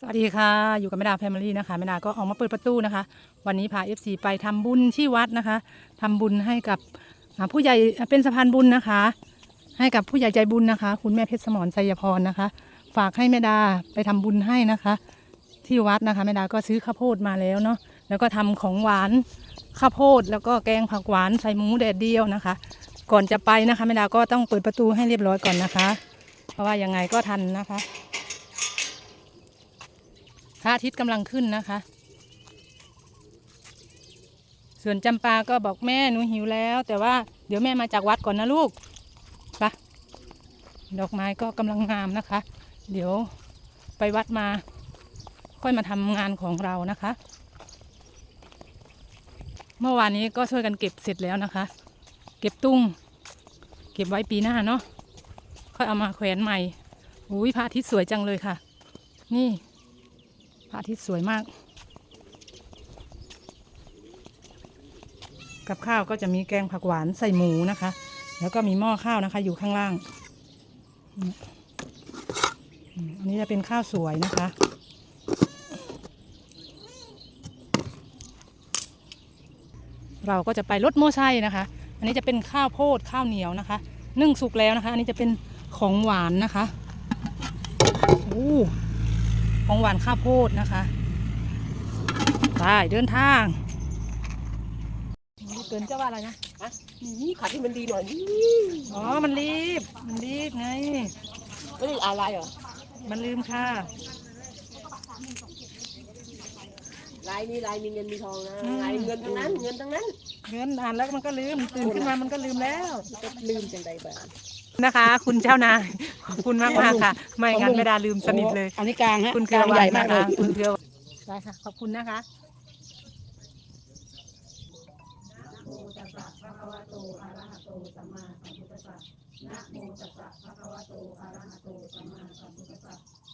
สวัสดีค่ะ อยู่กับแม่ดาแฟมิลี่นะคะแม่ดาก็ออกมาเปิดประตูนะคะ วันนี้พา FC ไปทำบุญที่วัดนะคะทำบุญให้กับผู้ใหญ่เป็นสะพานบุญนะคะ ให้กับผู้ใหญ่ใจบุญนะคะ คุณแม่เพชรสมรไสยพรนะคะ ฝากให้แม่ดาไปทำบุญให้นะคะ ที่วัดนะคะแม่ดาก็ซื้อข้าวโพดมาแล้วเนาะแล้วก็ทำของหวานข้าวโพดแล้วก็แกงผักหวานใส่หมูแดดเดียวนะคะ ก่อนจะไปนะคะแม่ดาก็ต้องเปิดประตูให้เรียบร้อยก่อนนะคะ เพราะว่ายังไงก็ทันนะคะ ระอาทิตย์กำลังขึ้นนะคะ ส่วนจำปาก็บอกแม่หนูหิวแล้ว แต่ว่าเดี๋ยวแม่มาจากวัดก่อนนะลูกปะดอกไม้ก็กำลังงามนะคะ เดี๋ยวไปวัดมา ค่อยมาทำงานของเรานะคะ เมื่อวานนี้ก็ช่วยกันเก็บเสร็จแล้วนะคะ เก็บตุ้ง เก็บไว้ปีหน้าเนาะค่อยเอามาแขวนใหม่อุ้ยพระอาทิตย์สวยจังเลยค่ะ นี่ พระอาทิตย์สวยมาก กับข้าวก็จะมีแกงผักหวานใส่หมูนะคะ แล้วก็มีหม้อข้าวนะคะ อยู่ข้างล่าง อันนี้จะเป็นข้าวสวยนะคะเราก็จะไปรถโม่ไส้นะคะ อันนี้จะเป็นข้าวโพดข้าวเหนียวนะคะ นึ่งสุกแล้วนะคะ อันนี้จะเป็นของหวานนะคะ โอ้ ของหวานข้าวโพดนะคะไปเดินทางเกินเจ้าว่าอะไรนะนี่ขัดให้มันดีหน่อยนี่อ๋อ มันรีบ มันรีบไงไม่ได้อะไรเหรอ มันลืมค่ะ ลายมีลายมีเงินมีทองนะอืม ลายเงินทั้งนั้น เงินทั้งนั้นเงินอ่านแล้วมันก็ลืมตื่นขึ้นมามันก็ลืมแล้วก็ลืมจังใดบ้างนะคะ คุณเจ้านายขอบคุณมากมากๆค่ะ ไม่งั้นไม่ได้ลืมสนิทเลย อันนี้กลางฮะคุณกเ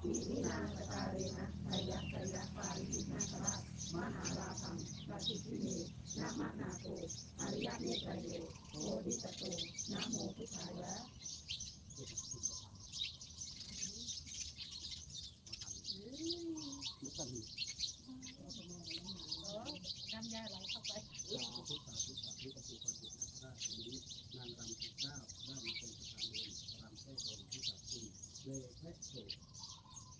คะคุณเกลื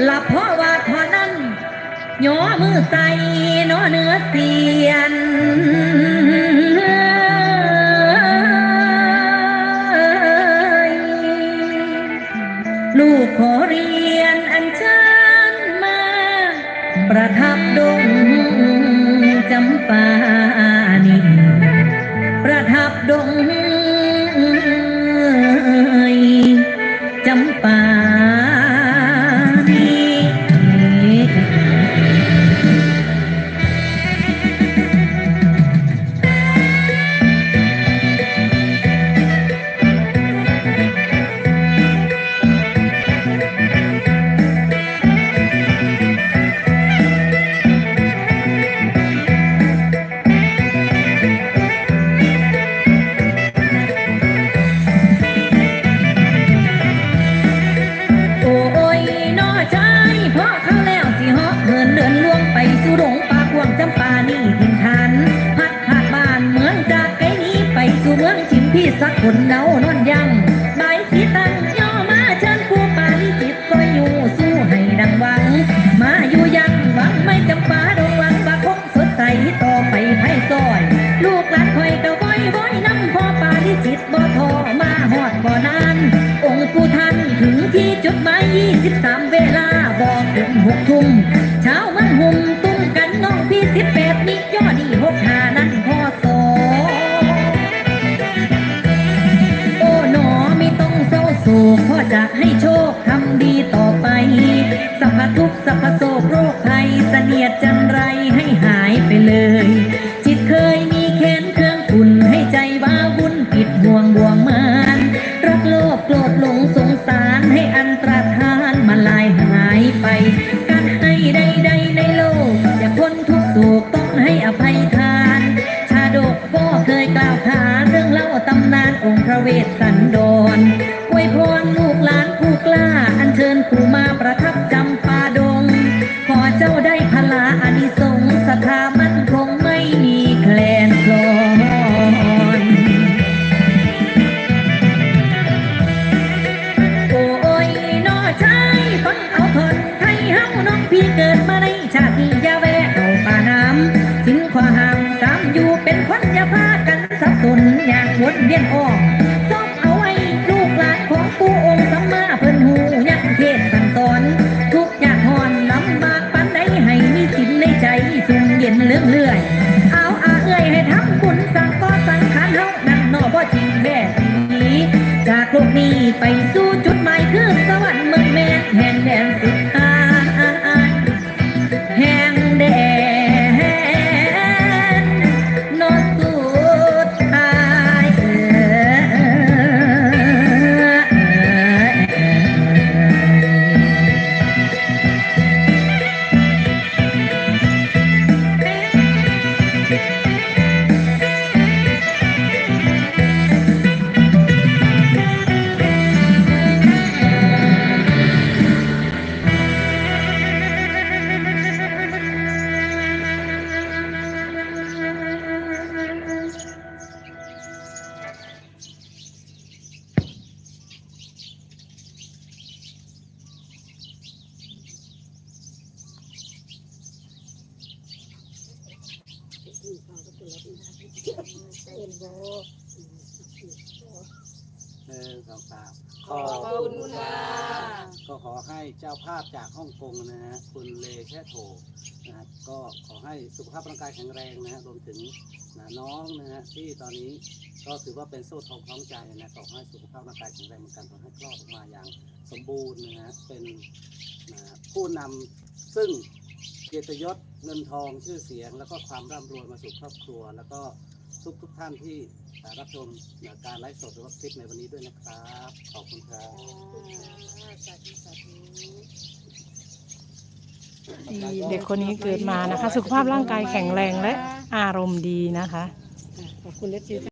หลับเพราะว่าท่านั้นย่อมือใส่นอเนื้อเสียนลูกขอเรียนอันเชิญมา ประทับดงจำปานีประทับดง พพทุกข์สัพพโศโรคภัยเสนียดจันไรให้หายไปเลย จิตเคยมีแค้นเครื่องขุนให้ใจว้าวุ่นปิดห่วงบ่วงมานรักโลภโกรธหลงสงสารให้อันตรธานมาลายหายไป การให้ใดๆในโลกอย่าพ้นทุกโศก เวียนออ หนึ่งสองสามขอบคุณค่ะ ก็ขอให้เจ้าภาพจากฮ่องกงนะฮะคุณเลแค่โถนะครับก็ขอให้สุขภาพร่างกายแข็งแรงนะฮะรวมถึงนะน้องนะฮะที่ตอนนี้ก็ถือว่าเป็นโซ่ทองคล้องใจนะขอให้สุขภาพร่างกายแข็งแรงเหมือนกันขอให้คลอดออกมาอย่างสมบูรณ์นะฮะเป็นนะผู้นำซึ่งเกียรติยศเงินทองชื่อเสียง แล้วก็ความร่ำรวยมาสู่ครอบครัว แล้วก็ทุกทุกๆท่านที่ รับชมการไลฟ์สดหรือว่าคลิปในวันนี้ด้วยนะครับ ขอบคุณครับเด็กคนนี้เกิดมานะคะ สุขภาพร่างกายแข็งแรงและอารมณ์ดีนะคะ ขอบคุณเลสซี